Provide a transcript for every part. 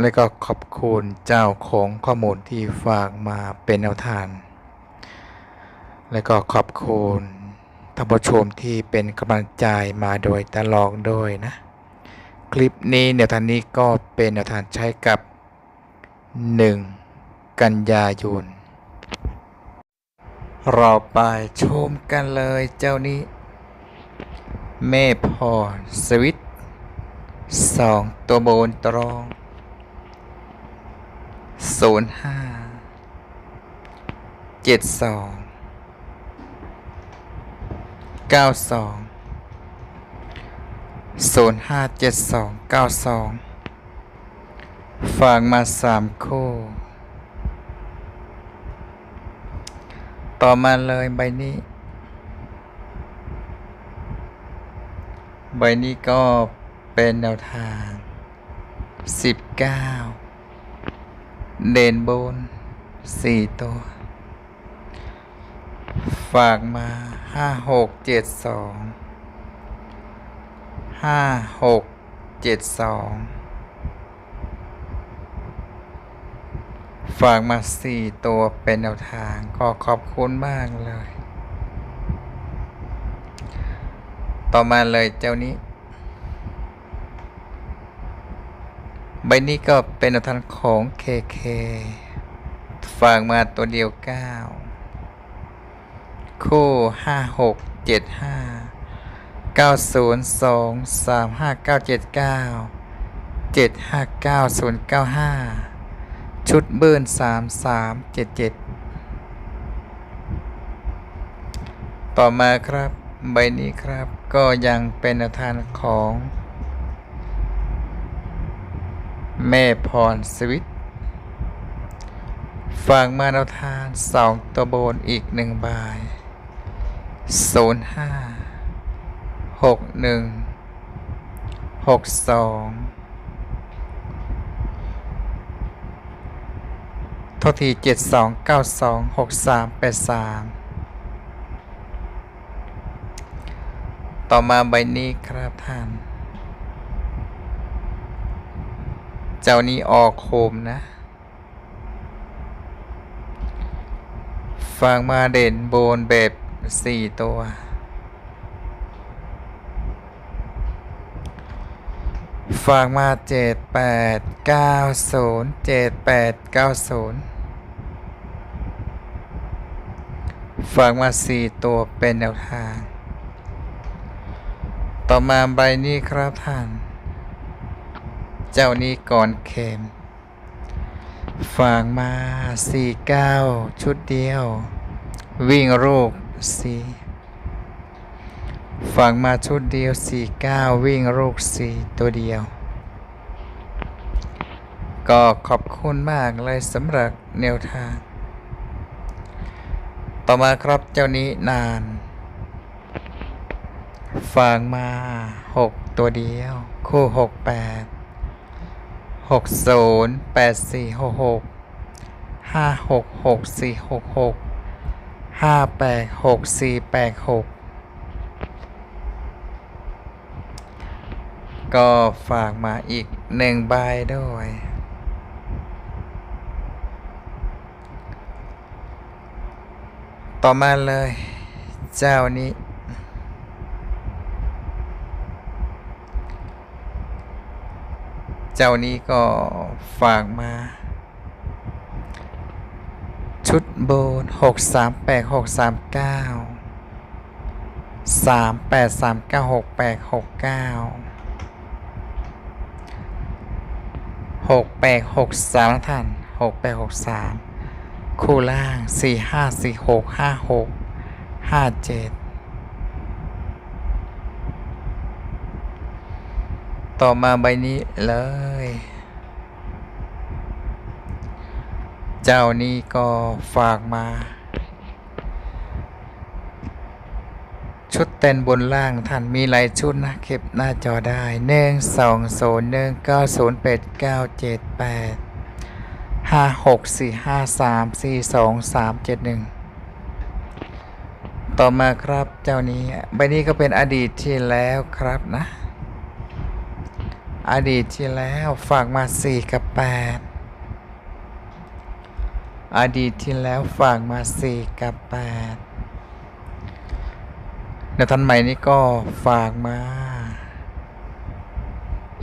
และก็ขอบคุณเจ้าของข้อมูลที่ฝากมาเป็นแนวทาง และก็ขอบคุณท่านผู้ชมที่เป็นกำลังใจมาโดยตลอดด้วยนะ คลิปนี้แนวทางนี้ก็เป็นแนวทางใช้กับ 1 กันยายนเราไปชมกันเลยเจ้านี้แม่พรสวิตสองตัวบนตรอง ศูนย์ห้าเจ็ดสองเก้าสองศูนย์ห้าเจ็ดสองเก้าสองฝากมาสามคู่ ต่อมาเลยใบนี้ ใบนี้ก็เป็นแนวทางสิบเก้า เด่นบนสี่ตัว ฝากมาห้าหกเจ็ดสองห้าหกเจ็ดสองฝากมาสี่ตัวเป็นแนวทางก็ขอบคุณมากเลย ต่อมาเลยเจ้านี้ ใบนี้ก็เป็นอัตนของ KK ฝากมาตัวเดียว 9 คู่ 5 6 7 5 9 0 2 3 5 9 7 9 7 5 9 0 9 5 ชุดเบิร์น3 3 7 7 ต่อมาครับ ใบนี้ครับก็ยังเป็นอัตนของ แม่พรสวิตฝากมาแนวทานสองตัวบนอีกหนึ่งใบศูนย์ห้าหกหนึ่งหกสองโทษทีเจ็ดสองเก้าสองหกสามแปดสามต่อมาใบนี้ครับท่าน เจ้านี้ออกโคมนะฟังมาเด่นโบนแบบสี่ตัวฟังมาเจ็ดแปดเก้าศูนย์เจ็ดแปดเก้าศูนย์ฟังมาสี่ตัวเป็นแนวทาง ต่อมาใบนี้ครับท่าน เจ้านี้ก่อนเข็มฝากมาสี่เก้าชุดเดียว วิ่งรูปสี่ฝากมาชุดเดียวสี่เก้าวิ่งรูปสี่ตัวเดียว ก็ขอบคุณมากเลยสำหรับแนวทาง ต่อมาครับเจ้านี้นานฝากมาหกตัวเดียว คู่หกแปด หกศูนย์แปดสี่หกหกห้าหกหกสี่หกหกห้าแปดหกสี่แปดหกก็ฝากมาอีกหนึ่งใบด้วย ต่อมาเลย เจ้านี้ เจ้านี้ก็ฝากมา ชุดโบนหกสามแปดหกสามเก้าสามแปดสามเก้าหกแปดหกเก้าหกแปดหกสามท่านหกแปดหกสามคู่ล่างสี่ห้าสี่หกห้าหกห้าเจ็ด ต่อมาใบนี้เลย เจ้านี้ก็ฝากมา ชุดเต้นบนล่างท่านมีหลายชุดนะเก็บหน้าจอได้หนึ่งสองศูนย์หนึ่งเก้าศูนย์แปดเก้าเจ็ดแปดห้าหกสี่ห้าสามสี่สองสามเจ็ดหนึ่งต่อมาครับเจ้านี้ใบนี้ก็เป็นอดีตที่แล้วครับนะ อดีตที่แล้วฝากมาสี่กับแปดอดีตที่แล้วฝากมาสี่กับแปดในทันใหม่นี้ก็ฝากมา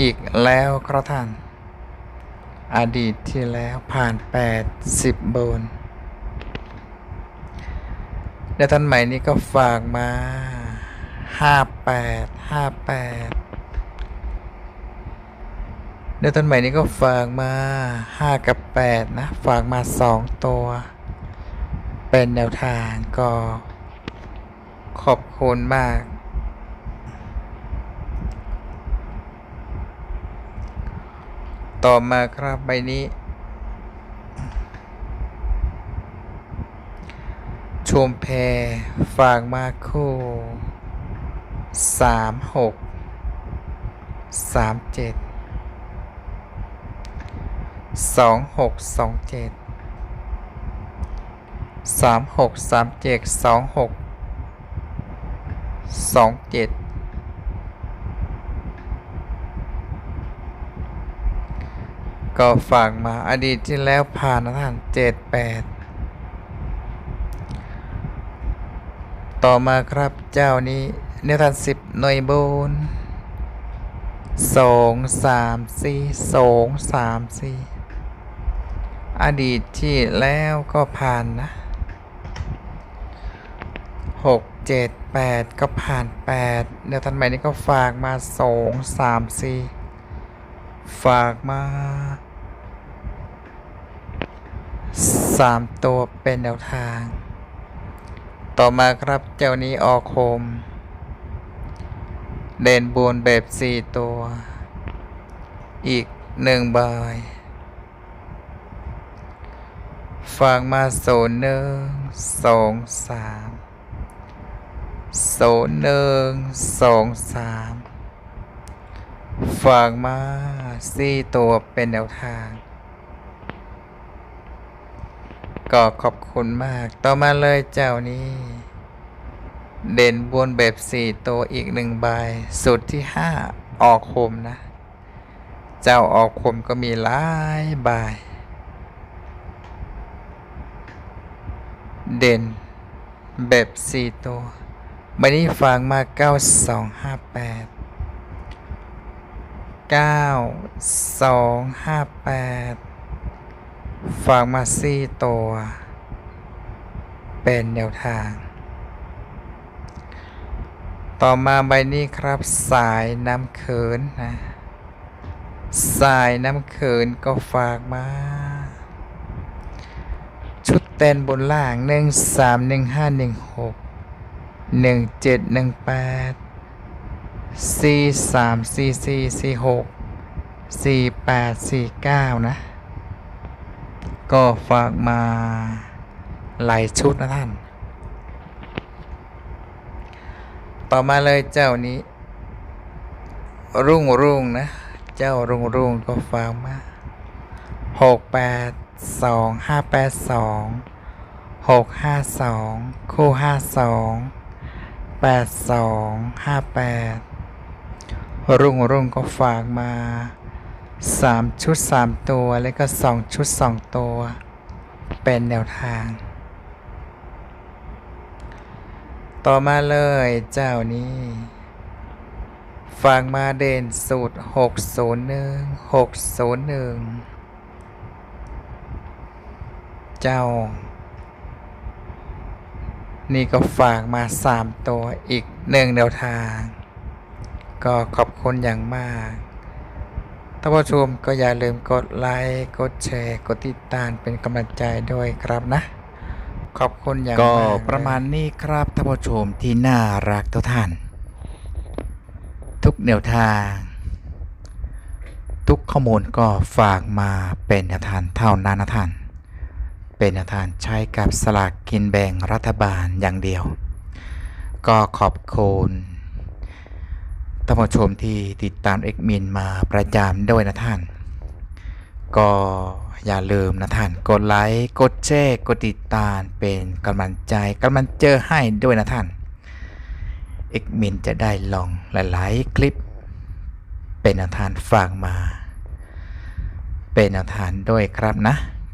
อีกแล้วครับท่าน อดีตที่แล้วผ่านแปดสิบบนในทันใหม่นี้ก็ฝากมาห้า แปดห้าแปดเดือนต้นใหม่นี้ก็ฝากมา 5 กับ 8 นะ ฝากมา 2 ตัว เป็นแนวทางก็ขอบคุณมาก ต่อมาครับใบนี้ ชมแพรฝากมาคู่3 6 3 7ส สองหกสองเจ็ดสามหกสามเจ็ดสองหกสองเจ็ดก็ฝากมาอดีตที่แล้วผ่านท่านเจ็ดแปดต่อมาครับเจ้านี้เนื้อท่านสิบหน่วยบุญสองสามสี่สองสามสี่ อดีตที่แล้วก็ผ่านนะหกเจ็ดแปดก็ผ่านแปดเดี๋ยวทันใหม่นี้ก็ฝากมาสองสามสี่ฝากมาสามตัวเป็นแนวทาง ต่อมาครับเจ้านี้ออกโคม เด่นบูนแบบสี่ตัว อีกหนึ่งใบ ฝากมาโซนหนึ่งสองสามโซนหนึ่งสองสามฝากมาสี่ตัวเป็นแนวทาง ก็ขอบคุณมากต่อมาเลยเจ้านี้ เด่นบนแบบสี่ตัวอีกหนึ่งใบ สุดที่ห้าออกคมนะ เจ้าออกคมก็มีหลายใบ เด่น แบบสี่ตัวใบนี้ฟังมาเก้าสองห้าแปดเก้าสองห้าแปดฝากมาสี่ตัว เป็นแนวทาง ต่อมาใบนี้ครับสายน้ำเขินนะ สายน้ำเขินก็ฝากมา เต้นบนล่างหนึ่งสามหนึ่งห้าหนึ่งหกหนึ่งเจ็ดหนึ่งแปดสี่สามสี่สี่สี่หกสี่แปดสี่เก้านะ ก็ฝากมาหลายชุดนะท่าน ต่อมาเลยเจ้านี้ รุ่งรุ่งนะ เจ้ารุ่งรุ่งก็ฝากมา หกแปดสองห้าแปดสองหกห้าสองคู่ห้าสองแปดสองห้าแปดรุ่งรุ่งก็ฝากมาสามชุดสามตัวแล้วก็สองชุดสองตัว เป็นแนวทาง ต่อมาเลยเจ้านี้ ฝากมาเด่นสูตรหกศูนย์หนึ่งหกศูนย์หนึ่ง เจ้า นี่ก็ฝากมาสามตัวอีกหนึ่งแนวทาง ก็ขอบคุณอย่างมากท่านผู้ชมก็อย่าลืมกดไลค์กดแชร์กดติดตามเป็นกำลังใจด้วยครับนะ ขอบคุณอย่างมากก็ประมาณนี้ครับท่านผู้ชมที่น่ารักทุกท่าน ทุกแนวทาง ทุกข้อมูลก็ฝากมาเป็นแนวทางเท่านั้นนะท่าน เป็นแนวทางใช้กับสลากกินแบ่งรัฐบาลอย่างเดียว ก็ขอบคุณท่านผู้ชมที่ติดตามเอกมินมาประจำด้วยนะท่าน ก็อย่าลืมนะท่าน กดไลค์กดแชร์กดติดตามเป็นกำลังใจกำลังเจอให้ด้วยนะท่านเอกมินจะได้ลองหลาย ๆ คลิป เป็นแนวทางฝากมา เป็นแนวทางด้วยครับนะ